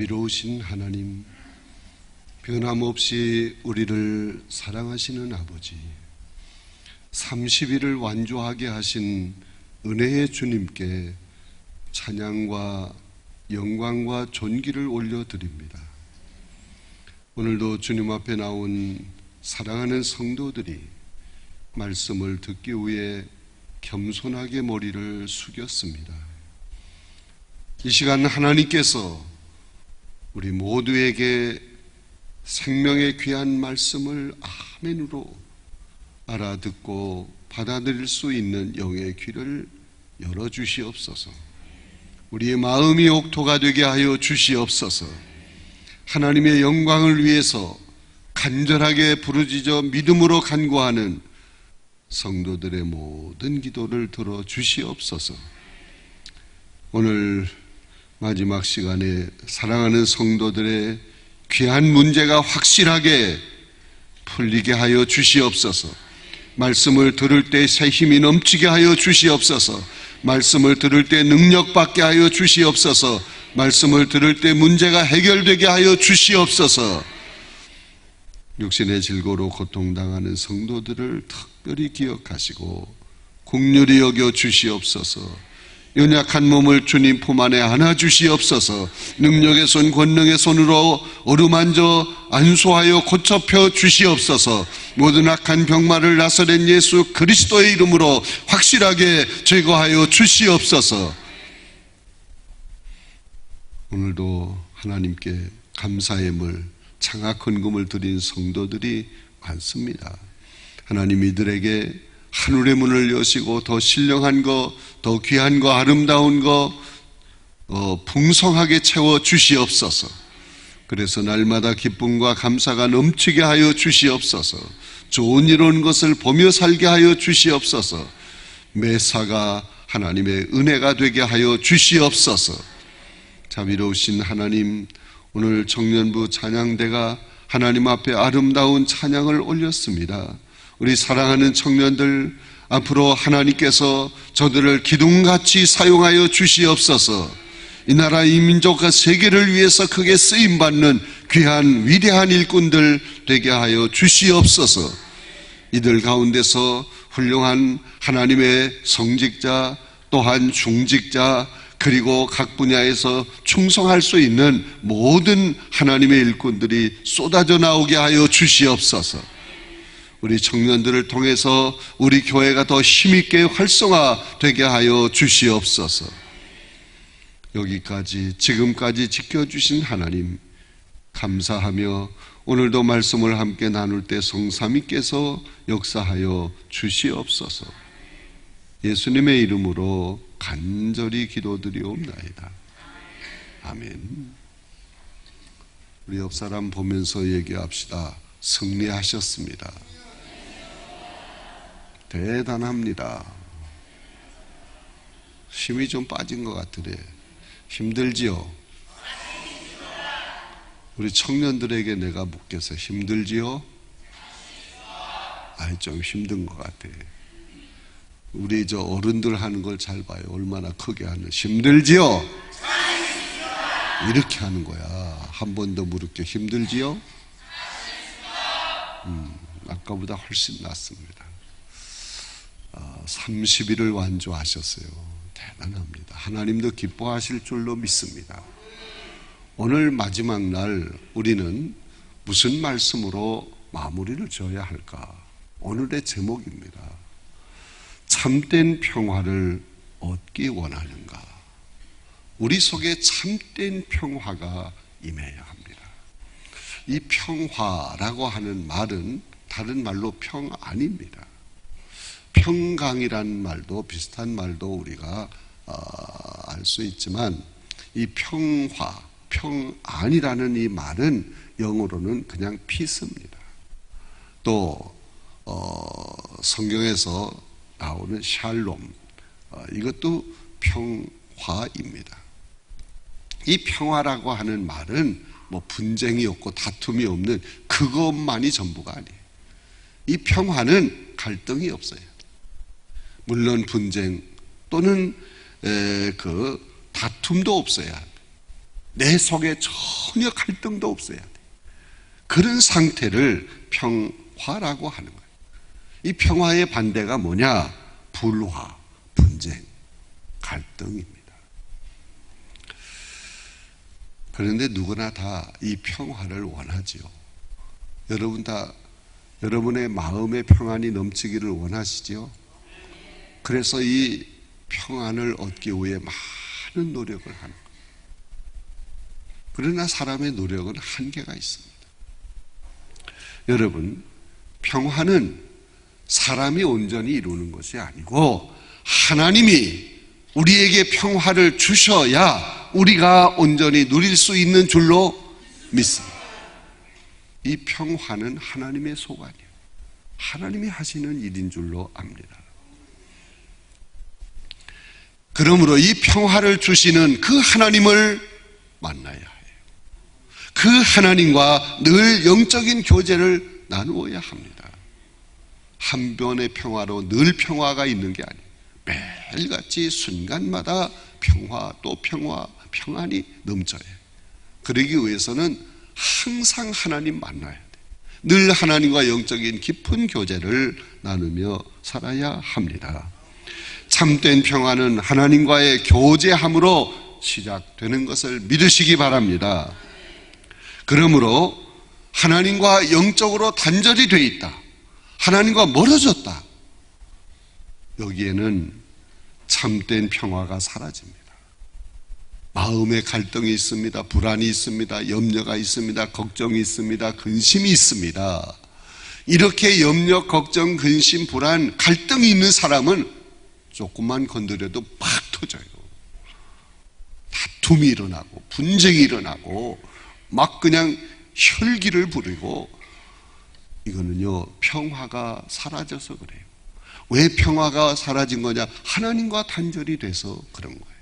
자비로우신 하나님, 변함없이 우리를 사랑하시는 아버지, 30일을 완주하게 하신 은혜의 주님께 찬양과 영광과 존귀를 올려드립니다. 오늘도 주님 앞에 나온 사랑하는 성도들이 말씀을 듣기 위해 겸손하게 머리를 숙였습니다. 이 시간 하나님께서 우리 모두에게 생명의 귀한 말씀을 아멘으로 알아듣고 받아들일 수 있는 영의 귀를 열어 주시옵소서. 우리의 마음이 옥토가 되게 하여 주시옵소서. 하나님의 영광을 위해서 간절하게 부르짖어 믿음으로 간구하는 성도들의 모든 기도를 들어 주시옵소서. 오늘 마지막 시간에 사랑하는 성도들의 귀한 문제가 확실하게 풀리게 하여 주시옵소서. 말씀을 들을 때 새 힘이 넘치게 하여 주시옵소서. 말씀을 들을 때 능력 받게 하여 주시옵소서. 말씀을 들을 때 문제가 해결되게 하여 주시옵소서. 육신의 질고로 고통당하는 성도들을 특별히 기억하시고 국률이 여겨 주시옵소서. 연약한 몸을 주님 품 안에 안아 주시옵소서. 능력의 손, 권능의 손으로 어루만져 안수하여 고쳐펴 주시옵소서. 모든 악한 병마를 나서낸 예수 그리스도의 이름으로 확실하게 제거하여 주시옵소서. 오늘도 하나님께 감사의 물, 창악 헌금을 드린 성도들이 많습니다. 하나님 이들에게 하늘의 문을 여시고 더 신령한 거, 더 귀한 거, 아름다운 거, 어, 풍성하게 채워 주시옵소서. 그래서 날마다 기쁨과 감사가 넘치게 하여 주시옵소서. 좋은 이런 것을 보며 살게 하여 주시옵소서. 매사가 하나님의 은혜가 되게 하여 주시옵소서. 자비로우신 하나님, 오늘 청년부 찬양대가 하나님 앞에 아름다운 찬양을 올렸습니다. 우리 사랑하는 청년들 앞으로 하나님께서 저들을 기둥같이 사용하여 주시옵소서. 이 나라 이 민족과 세계를 위해서 크게 쓰임 받는 귀한 위대한 일꾼들 되게 하여 주시옵소서. 이들 가운데서 훌륭한 하나님의 성직자 또한 중직자 그리고 각 분야에서 충성할 수 있는 모든 하나님의 일꾼들이 쏟아져 나오게 하여 주시옵소서. 우리 청년들을 통해서 우리 교회가 더 힘있게 활성화되게 하여 주시옵소서. 여기까지, 지금까지 지켜주신 하나님, 감사하며 오늘도 말씀을 함께 나눌 때 성삼위께서 역사하여 주시옵소서. 예수님의 이름으로 간절히 기도드리옵나이다. 아멘. 우리 옆 사람 보면서 얘기합시다. 승리하셨습니다. 대단합니다. 힘이 좀 빠진 것 같으래. 힘들지요? 우리 청년들에게 내가 묻겠어. 힘들지요? 아이, 좀 힘든 것 같아. 우리 저 어른들 하는 걸 잘 봐요. 얼마나 크게 하는. 힘들지요? 이렇게 하는 거야. 한 번 더 물을게. 힘들지요? 음, 아까보다 훨씬 낫습니다. 30일을 완주하셨어요. 대단합니다. 하나님도 기뻐하실 줄로 믿습니다. 오늘 마지막 날 우리는 무슨 말씀으로 마무리를 지어야 할까? 오늘의 제목입니다. 참된 평화를 얻기 원하는가? 우리 속에 참된 평화가 임해야 합니다. 이 평화라고 하는 말은 다른 말로 평안입니다. 평강이라는 말도 비슷한 말도 우리가 어, 알수 있지만 이 평화, 평안이라는 이 말은 영어로는 그냥 피스입니다. 또 어, 성경에서 나오는 샬롬 어, 이것도 평화입니다. 이 평화라고 하는 말은 뭐 분쟁이 없고 다툼이 없는 그것만이 전부가 아니에요. 이 평화는 갈등이 없어요. 물론 분쟁 또는 그 다툼도 없어야 합니다. 내 속에 전혀 갈등도 없어야 돼. 그런 상태를 평화라고 하는 거예요. 이 평화의 반대가 뭐냐? 불화, 분쟁, 갈등입니다. 그런데 누구나 다 이 평화를 원하지요. 여러분 다 여러분의 마음의 평안이 넘치기를 원하시지요? 그래서 이 평안을 얻기 위해 많은 노력을 하는 거예요. 그러나 사람의 노력은 한계가 있습니다. 여러분, 평화는 사람이 온전히 이루는 것이 아니고 하나님이 우리에게 평화를 주셔야 우리가 온전히 누릴 수 있는 줄로 믿습니다. 이 평화는 하나님의 소관이에요. 하나님이 하시는 일인 줄로 압니다. 그러므로 이 평화를 주시는 그 하나님을 만나야 해요. 그 하나님과 늘 영적인 교제를 나누어야 합니다. 한 변의 평화로 늘 평화가 있는 게 아니에요. 매일같이 순간마다 평화 또 평화, 평안이 넘쳐요. 그러기 위해서는 항상 하나님 만나야 돼. 늘 하나님과 영적인 깊은 교제를 나누며 살아야 합니다. 참된 평화는 하나님과의 교제함으로 시작되는 것을 믿으시기 바랍니다. 그러므로 하나님과 영적으로 단절이 돼 있다. 하나님과 멀어졌다. 여기에는 참된 평화가 사라집니다. 마음의 갈등이 있습니다. 불안이 있습니다. 염려가 있습니다. 걱정이 있습니다. 근심이 있습니다. 이렇게 염려, 걱정, 근심, 불안, 갈등이 있는 사람은 조금만 건드려도 팍 터져요. 다툼이 일어나고, 분쟁이 일어나고, 막 그냥 혈기를 부리고, 이거는요, 평화가 사라져서 그래요. 왜 평화가 사라진 거냐? 하나님과 단절이 돼서 그런 거예요.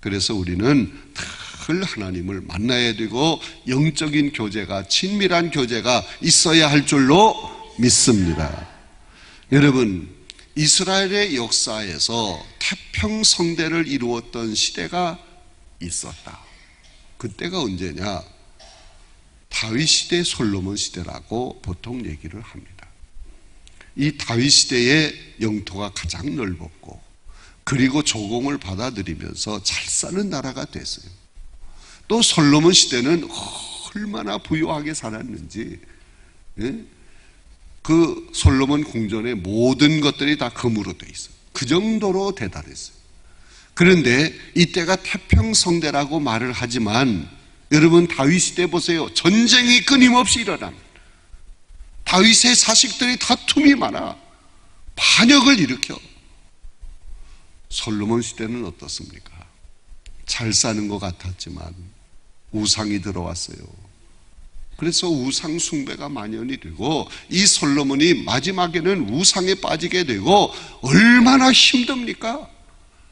그래서 우리는 늘 하나님을 만나야 되고 영적인 교제가 친밀한 교제가 있어야 할 줄로 믿습니다. 여러분 이스라엘의 역사에서 태평성대를 이루었던 시대가 있었다. 그때가 언제냐? 다윗 시대, 솔로몬 시대라고 보통 얘기를 합니다. 이 다윗 시대의 영토가 가장 넓었고 그리고 조공을 받아들이면서 잘 사는 나라가 됐어요. 또 솔로몬 시대는 얼마나 부유하게 살았는지 예? 그 솔로몬 궁전의 모든 것들이 다 금으로 돼 있어요. 그 정도로 대단했어요. 그런데 이때가 태평성대라고 말을 하지만 여러분 다윗 시대 보세요. 전쟁이 끊임없이 일어납니다. 다윗의 사식들이 다툼이 많아. 반역을 일으켜. 솔로몬 시대는 어떻습니까? 잘 사는 것 같았지만 우상이 들어왔어요. 그래서 우상 숭배가 만연이 되고 이 솔로몬이 마지막에는 우상에 빠지게 되고 얼마나 힘듭니까?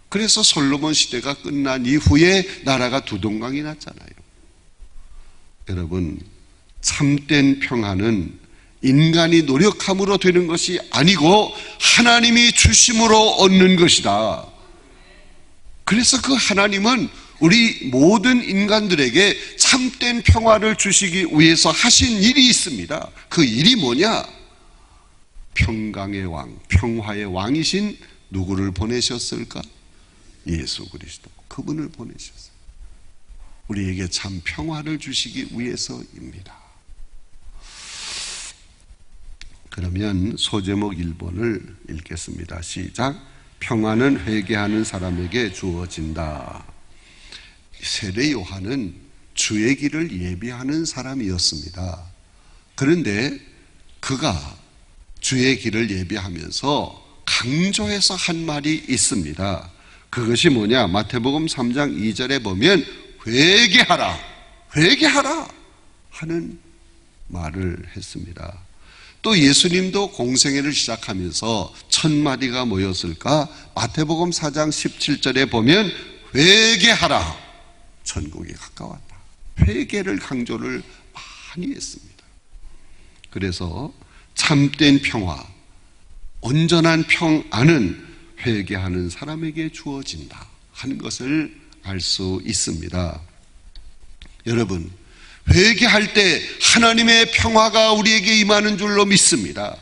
그래서 솔로몬 시대가 끝난 이후에 나라가 두동강이 났잖아요. 여러분, 참된 평화는 인간이 노력함으로 되는 것이 아니고 하나님이 주심으로 얻는 것이다. 그래서 그 하나님은 우리 모든 인간들에게 참된 평화를 주시기 위해서 하신 일이 있습니다. 그 일이 뭐냐? 평강의 왕, 평화의 왕이신 누구를 보내셨을까? 예수 그리스도. 그분을 보내셨어요. 우리에게 참 평화를 주시기 위해서입니다. 그러면 소제목 1번을 읽겠습니다. 시작. 평화는 회개하는 사람에게 주어진다. 세례 요한은 주의 길을 예비하는 사람이었습니다. 그런데 그가 주의 길을 예비하면서 강조해서 한 말이 있습니다. 그것이 뭐냐? 마태복음 3장 2절에 보면 회개하라. 회개하라. 하는 말을 했습니다. 또 예수님도 공생애를 시작하면서 첫 마디가 뭐였을까? 마태복음 4장 17절에 보면 회개하라. 천국이 가까웠다. 회개를 강조를 많이 했습니다. 그래서 참된 평화, 온전한 평안은 회개하는 사람에게 주어진다 하는 것을 알 수 있습니다. 여러분, 회개할 때 하나님의 평화가 우리에게 임하는 줄로 믿습니다.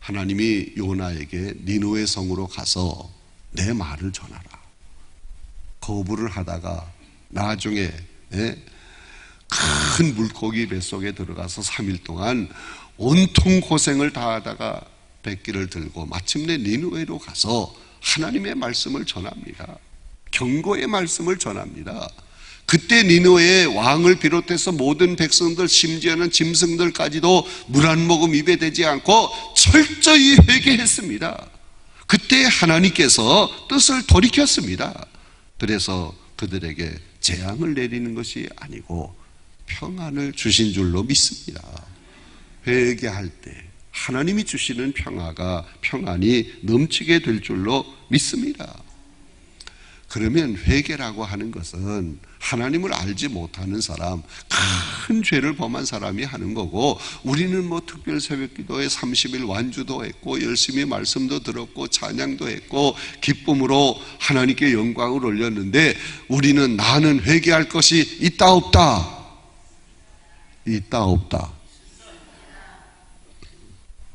하나님이 요나에게 니누의 성으로 가서 내 말을 전하라. 거부를 하다가 나중에 예? 큰 물고기 뱃속에 들어가서 3일 동안 온통 고생을 다하다가 백기를 들고 마침내 니누에로 가서 하나님의 말씀을 전합니다. 경고의 말씀을 전합니다. 그때 니누의 왕을 비롯해서 모든 백성들 심지어는 짐승들까지도 물 한 모금 입에 대지 않고 철저히 회개했습니다. 그때 하나님께서 뜻을 돌이켰습니다. 그래서 그들에게 재앙을 내리는 것이 아니고 평안을 주신 줄로 믿습니다. 회개할 때 하나님이 주시는 평화가 평안이 넘치게 될 줄로 믿습니다. 그러면 회개라고 하는 것은 하나님을 알지 못하는 사람, 큰 죄를 범한 사람이 하는 거고, 우리는 뭐 특별 새벽 기도에 30일 완주도 했고, 열심히 말씀도 들었고, 찬양도 했고, 기쁨으로 하나님께 영광을 올렸는데, 우리는 나는 회개할 것이 있다, 없다? 있다, 없다?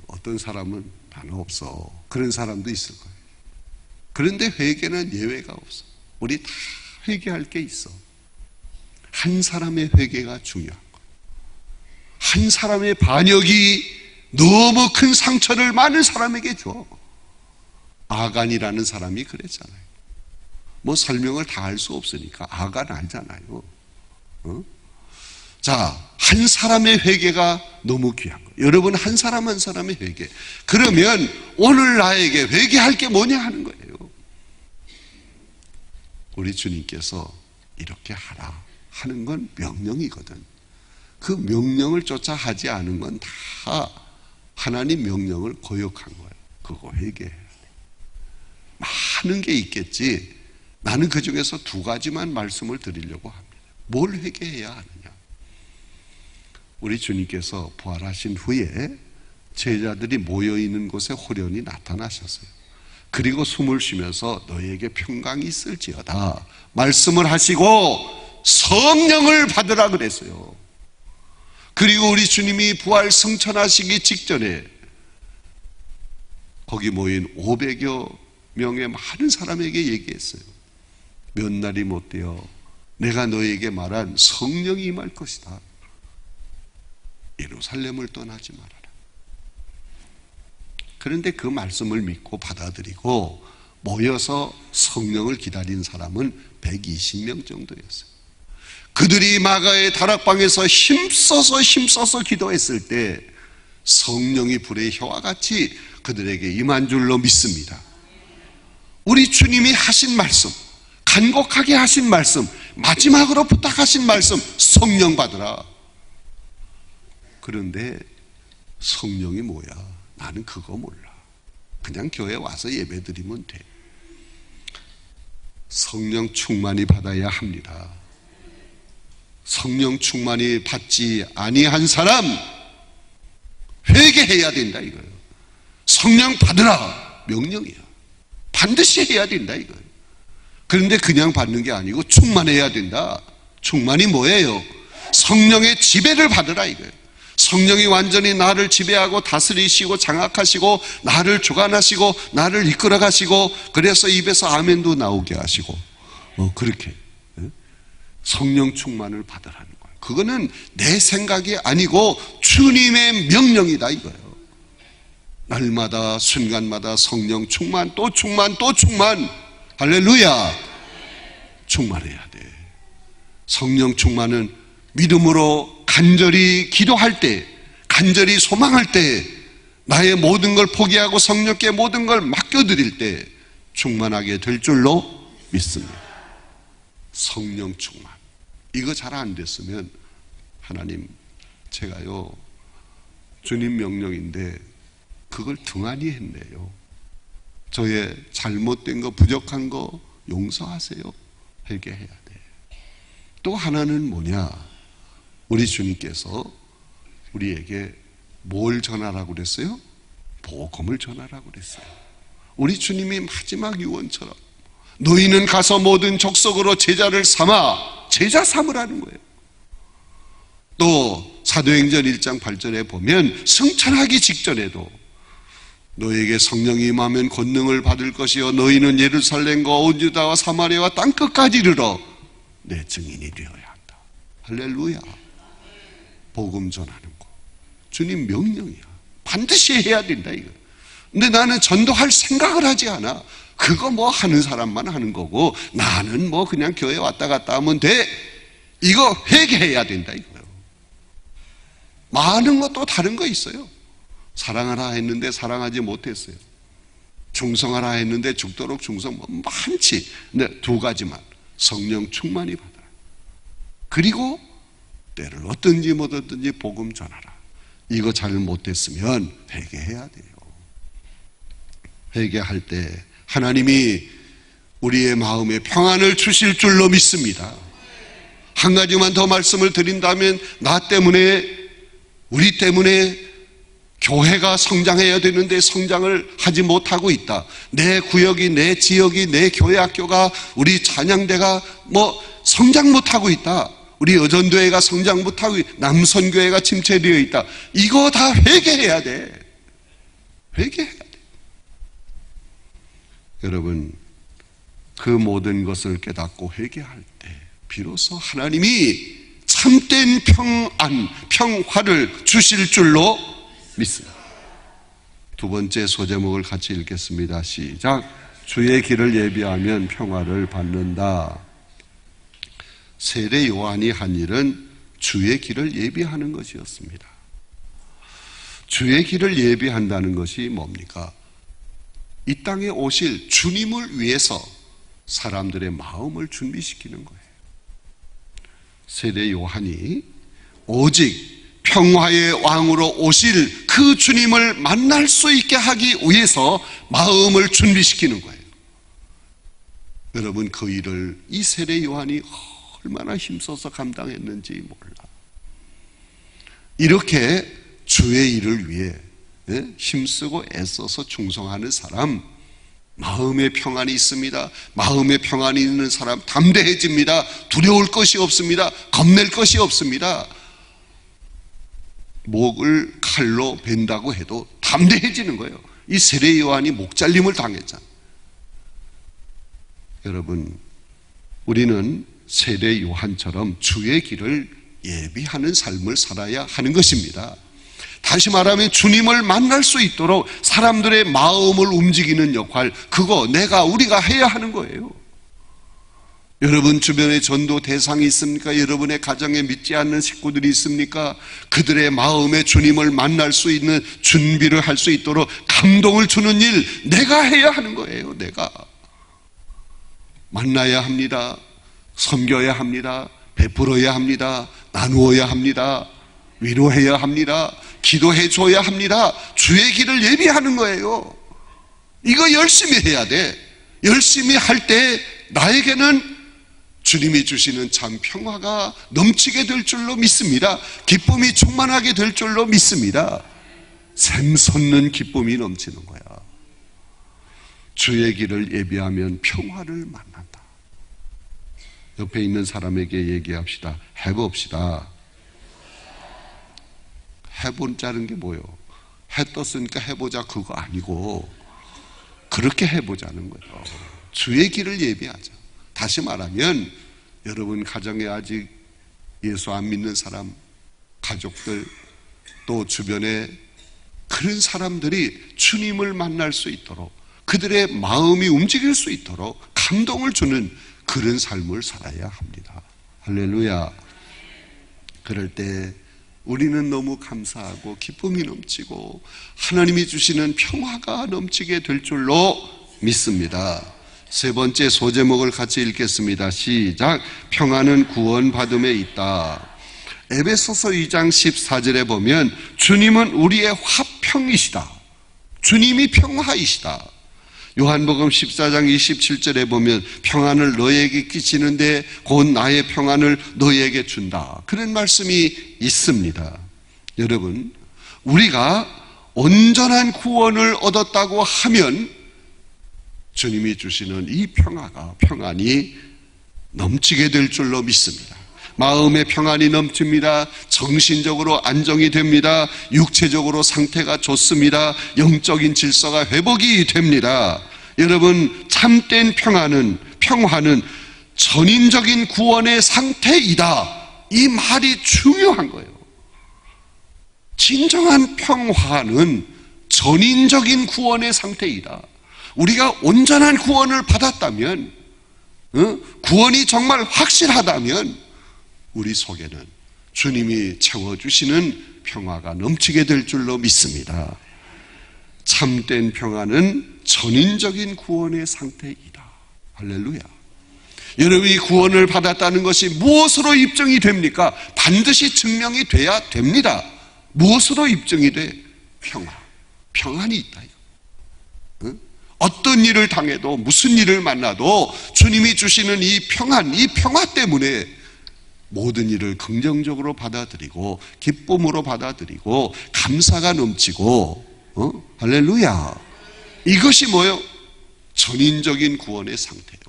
어떤 사람은 나는 없어. 그런 사람도 있을 거예요. 그런데 회개는 예외가 없어. 우리 다 회개할 게 있어. 한 사람의 회개가 중요한 거. 한 사람의 반역이 너무 큰 상처를 많은 사람에게 줘. 아간이라는 사람이 그랬잖아요. 뭐 설명을 다 할 수 없으니까 아간 알잖아요. 어? 자, 한 사람의 회개가 너무 귀한 거예요. 여러분 한 사람 한 사람의 회개. 그러면 오늘 나에게 회개할 게 뭐냐 하는 거예요. 우리 주님께서 이렇게 하라 하는 건 명령이거든. 그 명령을 쫓아 하지 않은 건 다 하나님 명령을 거역한 거예요. 그거 회개해야 돼. 많은 게 있겠지. 나는 그 중에서 두 가지만 말씀을 드리려고 합니다. 뭘 회개해야 하느냐? 우리 주님께서 부활하신 후에 제자들이 모여 있는 곳에 호련히 나타나셨어요. 그리고 숨을 쉬면서 너에게 평강이 있을지어다. 말씀을 하시고 성령을 받으라 그랬어요. 그리고 우리 주님이 부활 승천하시기 직전에 거기 모인 500여 명의 많은 사람에게 얘기했어요. 몇 날이 못 되어 내가 너에게 말한 성령이 임할 것이다. 예루살렘을 떠나지 말아라. 그런데 그 말씀을 믿고 받아들이고 모여서 성령을 기다린 사람은 120명 정도였어요. 그들이 마가의 다락방에서 힘써서 힘써서 기도했을 때 성령이 불의 혀와 같이 그들에게 임한 줄로 믿습니다. 우리 주님이 하신 말씀, 간곡하게 하신 말씀, 마지막으로 부탁하신 말씀, 성령 받으라. 그런데 성령이 뭐야? 나는 그거 몰라. 그냥 교회 와서 예배 드리면 돼. 성령 충만이 받아야 합니다. 성령 충만이 받지 아니한 사람 회개해야 된다 이거예요. 성령 받으라 명령이야. 반드시 해야 된다 이거예요. 그런데 그냥 받는 게 아니고 충만해야 된다. 충만이 뭐예요? 성령의 지배를 받으라 이거예요. 성령이 완전히 나를 지배하고 다스리시고 장악하시고 나를 주관하시고 나를 이끌어 가시고 그래서 입에서 아멘도 나오게 하시고 어, 그렇게 성령 충만을 받으라는 거예요. 그거는 내 생각이 아니고 주님의 명령이다 이거예요. 날마다 순간마다 성령 충만 또 충만 또 충만 할렐루야 충만해야 돼. 성령 충만은 믿음으로 간절히 기도할 때, 간절히 소망할 때, 나의 모든 걸 포기하고 성령께 모든 걸 맡겨드릴 때 충만하게 될 줄로 믿습니다. 성령 충만. 이거 잘 안 됐으면 하나님, 제가요, 주님 명령인데 그걸 등한히 했네요. 저의 잘못된 거, 부족한 거 용서하세요. 회개해야 돼. 또 하나는 뭐냐? 우리 주님께서 우리에게 뭘 전하라고 그랬어요? 복음을 전하라고 그랬어요. 우리 주님이 마지막 유언처럼 너희는 가서 모든 족속으로 제자를 삼아 제자 삼으라는 거예요. 또 사도행전 1장 8절에 보면 승천하기 직전에도 너에게 성령이 임하면 권능을 받을 것이요 너희는 예루살렘과 온 유다와 사마리아와 땅 끝까지 이르러 내 증인이 되어야 한다. 할렐루야. 복음 전하는 거. 주님 명령이야. 반드시 해야 된다 이거. 근데 나는 전도할 생각을 하지 않아. 그거 뭐 하는 사람만 하는 거고 나는 뭐 그냥 교회 왔다 갔다 하면 돼. 이거 회개해야 된다 이거예요. 많은 것도 다른 거 있어요. 사랑하라 했는데 사랑하지 못했어요. 충성하라 했는데 죽도록 충성 뭐 많지. 근데 두 가지만 성령 충만히 받아라. 그리고 때를 못 얻든지 복음 전하라. 이거 잘 못했으면 회개해야 돼요. 회개할 때 하나님이 우리의 마음에 평안을 주실 줄로 믿습니다. 한 가지만 더 말씀을 드린다면 나 때문에 우리 때문에 교회가 성장해야 되는데 성장을 하지 못하고 있다. 내 구역이, 내 지역이, 내 교회 학교가, 우리 찬양대가 뭐 성장 못하고 있다. 우리 여전교회가 성장 못하고, 남선교회가 침체되어 있다. 이거 다 회개해야 돼. 회개해야 돼. 여러분, 그 모든 것을 깨닫고 회개할 때, 비로소 하나님이 참된 평안, 평화를 주실 줄로 믿습니다. 두 번째 소제목을 같이 읽겠습니다. 시작. 주의 길을 예비하면 평화를 받는다. 세례 요한이 한 일은 주의 길을 예비하는 것이었습니다. 주의 길을 예비한다는 것이 뭡니까? 이 땅에 오실 주님을 위해서 사람들의 마음을 준비시키는 거예요. 세례 요한이 오직 평화의 왕으로 오실 그 주님을 만날 수 있게 하기 위해서 마음을 준비시키는 거예요. 여러분 그 일을 이 세례 요한이 얼마나 힘써서 감당했는지 몰라. 이렇게 주의 일을 위해 예, 힘쓰고 애써서 충성하는 사람 마음의 평안이 있습니다. 마음의 평안이 있는 사람 담대해집니다. 두려울 것이 없습니다. 겁낼 것이 없습니다. 목을 칼로 벤다고 해도 담대해지는 거예요. 이 세례 요한이 목 잘림을 당했잖아. 여러분, 우리는 세례 요한처럼 주의 길을 예비하는 삶을 살아야 하는 것입니다. 다시 말하면 주님을 만날 수 있도록 사람들의 마음을 움직이는 역할, 그거 내가 우리가 해야 하는 거예요. 여러분 주변에 전도 대상이 있습니까? 여러분의 가정에 믿지 않는 식구들이 있습니까? 그들의 마음에 주님을 만날 수 있는 준비를 할 수 있도록 감동을 주는 일 내가 해야 하는 거예요. 내가 만나야 합니다. 섬겨야 합니다. 베풀어야 합니다. 나누어야 합니다. 위로해야 합니다. 기도해 줘야 합니다. 주의 길을 예비하는 거예요. 이거 열심히 해야 돼. 열심히 할 때 나에게는 주님이 주시는 참 평화가 넘치게 될 줄로 믿습니다. 기쁨이 충만하게 될 줄로 믿습니다. 샘솟는 기쁨이 넘치는 거야. 주의 길을 예비하면 평화를 만난다. 옆에 있는 사람에게 얘기합시다. 해봅시다. 해본자는 게 뭐예요? 해 떴으니까 해보자 그거 아니고 그렇게 해보자는 거예요. 주의 길을 예비하자. 다시 말하면 여러분 가정에 아직 예수 안 믿는 사람, 가족들 또 주변에 그런 사람들이 주님을 만날 수 있도록 그들의 마음이 움직일 수 있도록 감동을 주는 그런 삶을 살아야 합니다. 할렐루야. 그럴 때 우리는 너무 감사하고 기쁨이 넘치고 하나님이 주시는 평화가 넘치게 될 줄로 믿습니다. 세 번째 소제목을 같이 읽겠습니다. 시작. 평화는 구원받음에 있다. 에베소서 2장 14절에 보면 주님은 우리의 화평이시다. 주님이 평화이시다. 요한복음 14장 27절에 보면 평안을 너에게 끼치는데 곧 나의 평안을 너에게 준다. 그런 말씀이 있습니다. 여러분, 우리가 온전한 구원을 얻었다고 하면 주님이 주시는 이 평화가 평안이 넘치게 될 줄로 믿습니다. 마음의 평안이 넘칩니다. 정신적으로 안정이 됩니다. 육체적으로 상태가 좋습니다. 영적인 질서가 회복이 됩니다. 여러분, 참된 평안은, 평화는 전인적인 구원의 상태이다. 이 말이 중요한 거예요. 진정한 평화는 전인적인 구원의 상태이다. 우리가 온전한 구원을 받았다면, 어? 구원이 정말 확실하다면, 우리 속에는 주님이 채워주시는 평화가 넘치게 될 줄로 믿습니다. 참된 평화는 전인적인 구원의 상태이다. 할렐루야. 여러분이 구원을 받았다는 것이 무엇으로 입증이 됩니까? 반드시 증명이 돼야 됩니다. 무엇으로 입증이 돼? 평화. 평안이 있다. 응? 어떤 일을 당해도 무슨 일을 만나도 주님이 주시는 이 평안, 이 평화 때문에 모든 일을 긍정적으로 받아들이고 기쁨으로 받아들이고 감사가 넘치고 어? 할렐루야. 이것이 뭐요? 전인적인 구원의 상태요.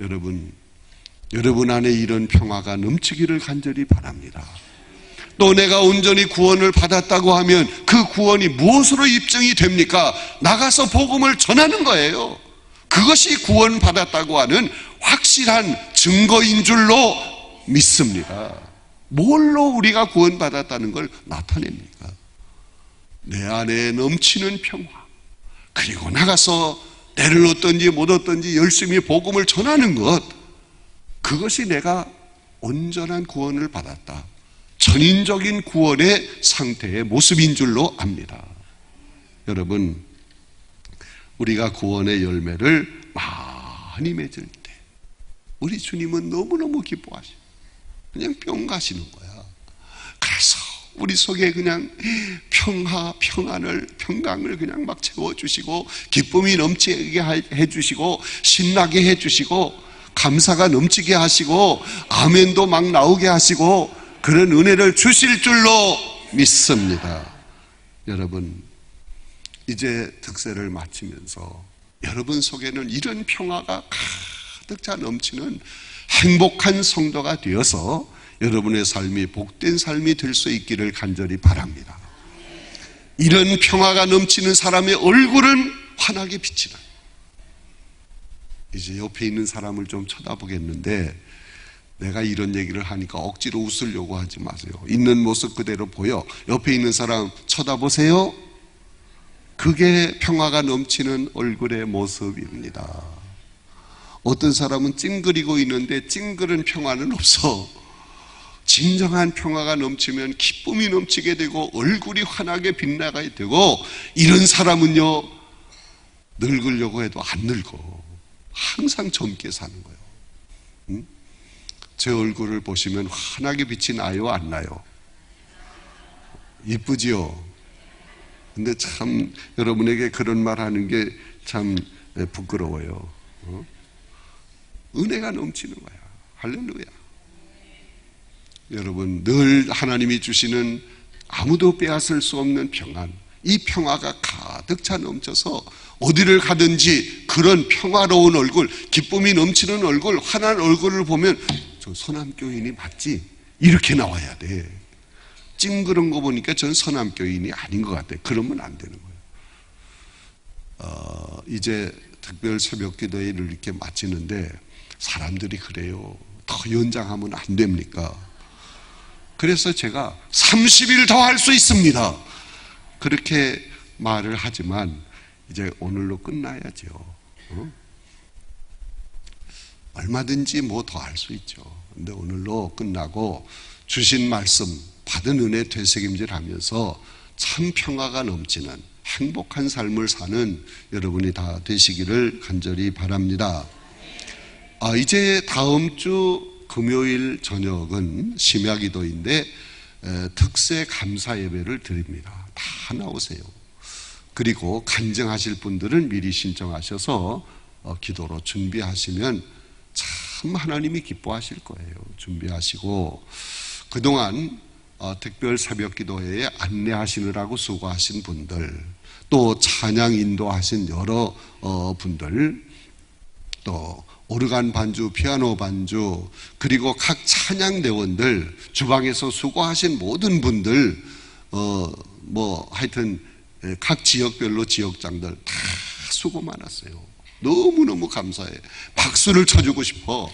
여러분, 여러분 안에 이런 평화가 넘치기를 간절히 바랍니다. 또 내가 온전히 구원을 받았다고 하면 그 구원이 무엇으로 입증이 됩니까? 나가서 복음을 전하는 거예요. 그것이 구원받았다고 하는 확실한 증거인 줄로 믿습니다. 뭘로 우리가 구원받았다는 걸 나타냅니까? 내 안에 넘치는 평화. 그리고 나가서 때를 얻든지 못 얻든지 열심히 복음을 전하는 것. 그것이 내가 온전한 구원을 받았다. 전인적인 구원의 상태의 모습인 줄로 압니다. 여러분, 우리가 구원의 열매를 많이 맺을 때, 우리 주님은 너무너무 기뻐하시 그냥 뿅 가시는 거야. 그래서 우리 속에 그냥 평화, 평안을, 평강을 그냥 막 채워주시고, 기쁨이 넘치게 해주시고, 신나게 해주시고, 감사가 넘치게 하시고, 아멘도 막 나오게 하시고, 그런 은혜를 주실 줄로 믿습니다. 여러분, 이제 득세를 마치면서 여러분 속에는 이런 평화가 가득 차 넘치는 행복한 성도가 되어서 여러분의 삶이 복된 삶이 될 수 있기를 간절히 바랍니다. 이런 평화가 넘치는 사람의 얼굴은 환하게 비치다. 이제 옆에 있는 사람을 좀 쳐다보겠는데 내가 이런 얘기를 하니까 억지로 웃으려고 하지 마세요. 있는 모습 그대로 보여. 옆에 있는 사람 쳐다보세요. 그게 평화가 넘치는 얼굴의 모습입니다. 어떤 사람은 찡그리고 있는데 찡그른 평화는 없어. 진정한 평화가 넘치면 기쁨이 넘치게 되고 얼굴이 환하게 빛나게 되고 이런 사람은요 늙으려고 해도 안 늙어. 항상 젊게 사는 거예요. 응? 제 얼굴을 보시면 환하게 빛이 나요, 안 나요? 이쁘지요? 근데 참 여러분에게 그런 말 하는 게 참 부끄러워요. 어? 은혜가 넘치는 거야. 할렐루야. 여러분, 늘 하나님이 주시는 아무도 빼앗을 수 없는 평안. 이 평화가 가득 차 넘쳐서 어디를 가든지 그런 평화로운 얼굴, 기쁨이 넘치는 얼굴, 환한 얼굴을 보면 저 서남교인이 맞지? 이렇게 나와야 돼. 찡그런 거 보니까 전 서남교인이 아닌 것 같아. 그러면 안 되는 거예요. 어, 이제 특별 새벽 기도회를 이렇게 마치는데 사람들이 그래요. 더 연장하면 안 됩니까? 그래서 제가 30일 더 할 수 있습니다. 그렇게 말을 하지만 이제 오늘로 끝나야죠. 어? 얼마든지 뭐 더 할 수 있죠. 근데 오늘로 끝나고 주신 말씀 받은 은혜 되새김질 하면서 참 평화가 넘치는 행복한 삶을 사는 여러분이 다 되시기를 간절히 바랍니다. 아, 이제 다음 주 금요일 저녁은 심야 기도인데 특세 감사 예배를 드립니다. 다 나오세요. 그리고 간증하실 분들은 미리 신청하셔서 어, 기도로 준비하시면 참 하나님이 기뻐하실 거예요. 준비하시고 그동안 어, 특별 새벽 기도회에 안내하시느라고 수고하신 분들 또 찬양 인도하신 여러 어, 분들 또 오르간 반주, 피아노 반주, 그리고 각 찬양 대원들, 주방에서 수고하신 모든 분들, 어, 뭐, 하여튼, 예, 각 지역별로 지역장들 다 수고 많았어요. 너무너무 감사해. 박수를 쳐주고 싶어.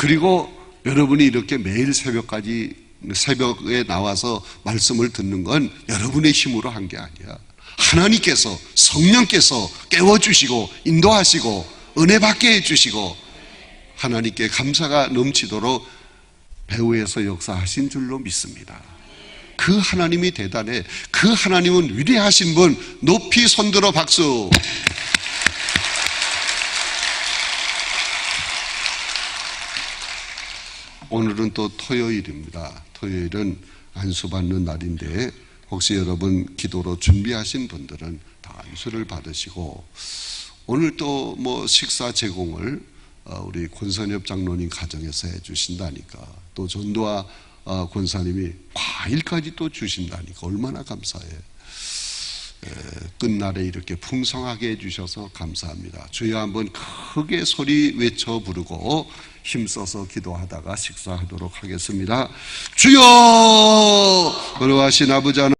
그리고 여러분이 이렇게 매일 새벽까지 새벽에 나와서 말씀을 듣는 건 여러분의 힘으로 한 게 아니야. 하나님께서 성령께서 깨워 주시고 인도하시고 은혜 받게 해 주시고 하나님께 감사가 넘치도록 배후에서 역사하신 줄로 믿습니다. 그 하나님이 대단해. 그 하나님은 위대하신 분 높이 손들어 박수. 오늘은 또 토요일입니다. 토요일은 안수받는 날인데 혹시 여러분 기도로 준비하신 분들은 다 안수를 받으시고 오늘 또 뭐 식사 제공을 어, 우리 권선엽 장로님 가정에서 해주신다니까 또 전도와 어, 권사님이 과일까지 또 주신다니까 얼마나 감사해. 에, 끝날에 이렇게 풍성하게 해주셔서 감사합니다. 주여 한번 크게 소리 외쳐 부르고 힘써서 기도하다가 식사하도록 하겠습니다. 주여! 걸어가신 아버지 하나님